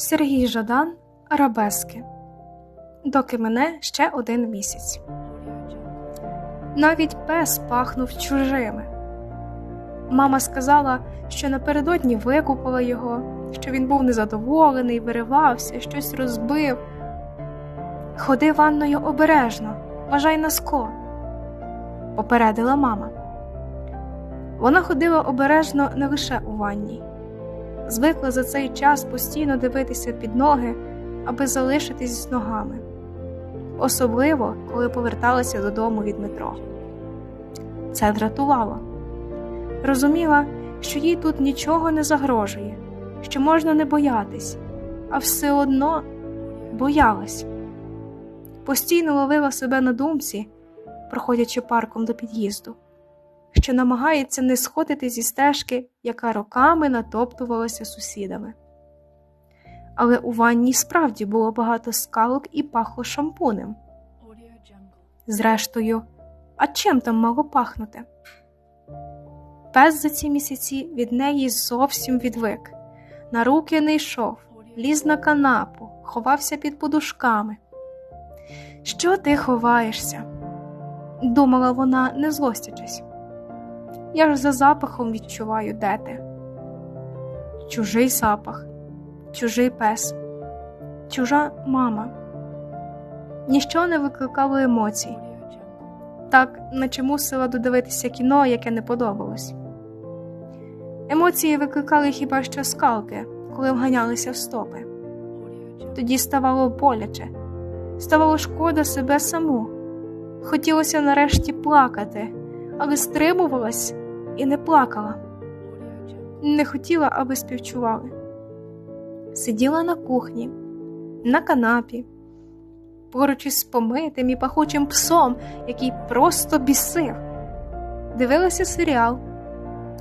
Сергій Жадан Арабески. Доки мене ще один місяць. Навіть пес пахнув чужими. Мама сказала, що напередодні викупала його, що він був незадоволений, виривався, щось розбив. Ходи ванною обережно, вважай на скло, попередила мама. Вона ходила обережно не лише у ванні, звикла за цей час постійно дивитися під ноги, аби залишитись з ногами, особливо коли поверталася додому від метро. Це дратувало. Розуміла, що їй тут нічого не загрожує, що можна не боятись, а все одно боялась. Постійно ловила себе на думці, проходячи парком до під'їзду, що намагається не сходити зі стежки, яка роками натоптувалася сусідами. Але у ванні справді було багато скалок і пахло шампунем. Зрештою, а чим там мало пахнути? Пес за ці місяці від неї зовсім відвик, на руки не йшов, ліз на канапу, ховався під подушками. Що ти ховаєшся? думала вона, не злостячись. Я ж за запахом відчуваю, де ти. Чужий запах, чужий пес, чужа мама. Ніщо не викликало емоцій, так наче мусила додивитися кіно, яке не подобалось. Емоції викликали хіба що скалки, коли вганялися в стопи. Тоді ставало боляче, ставало шкода себе саму. Хотілося нарешті плакати, але стримувалась і не плакала. Не хотіла, аби співчували. Сиділа на кухні, на канапі, поруч із помитим і пахучим псом, який просто бісив. Дивилася серіал,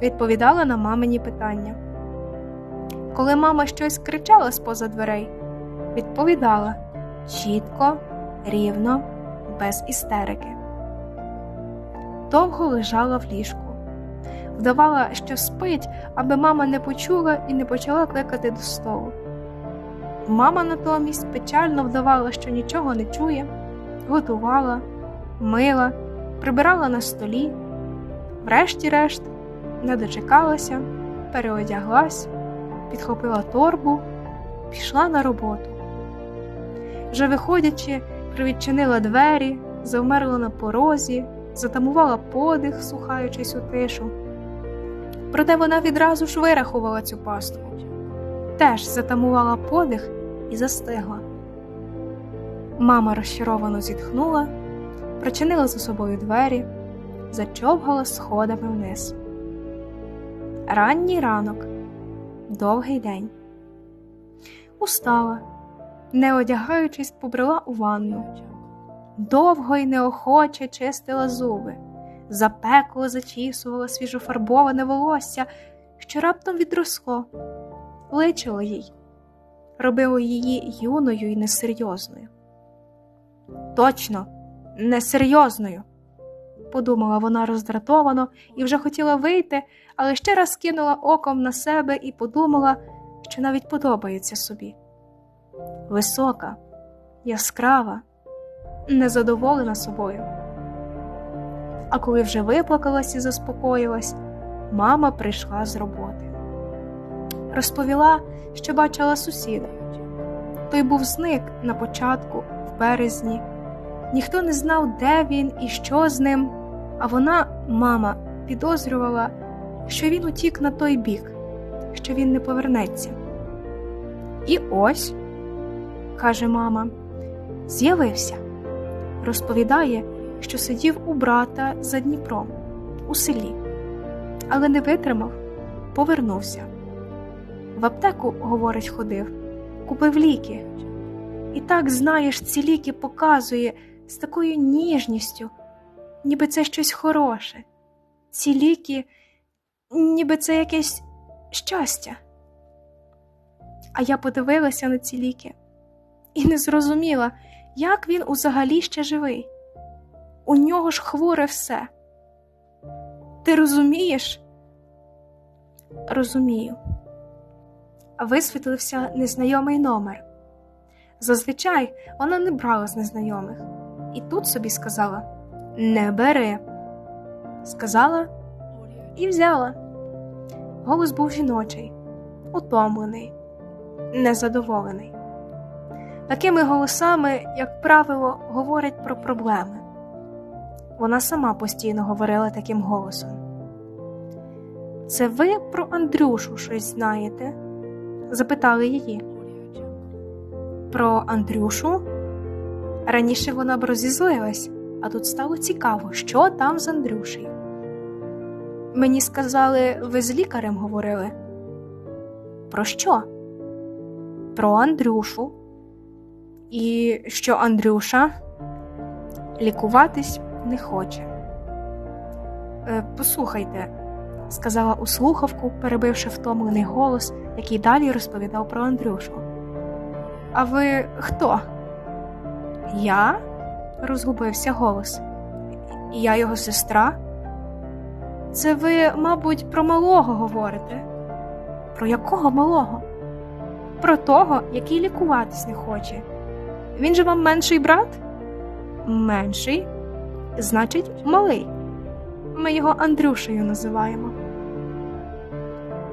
відповідала на мамині питання. Коли мама щось кричала з поза дверей, відповідала чітко, рівно, без істерики. Довго лежала в ліжку, вдавала, що спить, аби мама не почула і не почала кликати до столу. Мама натомість печально вдавала, що нічого не чує, готувала, мила, прибирала на столі, врешті-решт, не дочекалася, переодяглась, підхопила торбу, пішла на роботу. Вже виходячи, привідчинила двері, завмерла на порозі, затамувала подих, слухаючись у тишу. Проте вона відразу ж вирахувала цю пастку, теж затамувала подих і застигла. Мама розчаровано зітхнула, причинила за собою двері, зачовгала сходами вниз. Ранній ранок, довгий день. Устала, не одягаючись, побрела у ванну. Довго й неохоче чистила зуби, запекло зачісувала свіжофарбоване волосся, що раптом відросло, личило їй, робило її юною і несерйозною. Точно, несерйозною, подумала вона роздратовано і вже хотіла вийти, але ще раз кинула оком на себе і подумала, що навіть подобається собі. Висока, яскрава, незадоволена собою. А коли вже виплакалась і заспокоїлась, мама прийшла з роботи. Розповіла, що бачила сусіда. Той був зник на початку, в березні. Ніхто не знав, де він і що з ним, а вона, мама, підозрювала, що він утік на той бік, що він не повернеться. І ось, каже мама, з'явився. Розповідає, що сидів у брата за Дніпром у селі, але не витримав, повернувся. В аптеку, говорить, ходив, купив ліки. І так, знаєш, ці ліки показує з такою ніжністю, ніби це щось хороше. Ці ліки, ніби це якесь щастя. А я подивилася на ці ліки і не зрозуміла, як він узагалі ще живий. У нього ж хворе все. Ти розумієш? Розумію. висвітлився незнайомий номер. Зазвичай вона не брала з незнайомих, і тут собі сказала Не бери. Сказала і взяла. Голос був жіночий, утомлений, незадоволений. Такими голосами, як правило, говорять про проблеми. Вона сама постійно говорила таким голосом. Це ви про Андрюшу щось знаєте? запитали її. Про Андрюшу? Раніше вона б розізлилась, а тут стало цікаво, що там з Андрюшею. Мені сказали, ви з лікарем говорили. Про що? Про Андрюшу. І що Андрюша лікуватись не хоче. Е, послухайте, сказала у слухавку, перебивши втомлений голос, який далі розповідав про Андрюшу. А ви хто? Я? розгубився голос. Я його сестра. Це ви, мабуть, про малого говорите? Про якого малого? Про того, який лікуватись не хоче. Він же вам менший брат? Менший? Значить, малий. Ми його Андрюшею називаємо.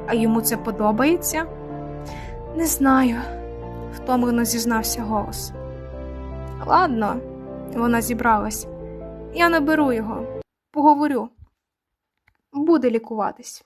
А йому це подобається? Не знаю, втомлено зізнався голос. Ладно, вона зібралась. Я наберу його, поговорю. Буде лікуватись.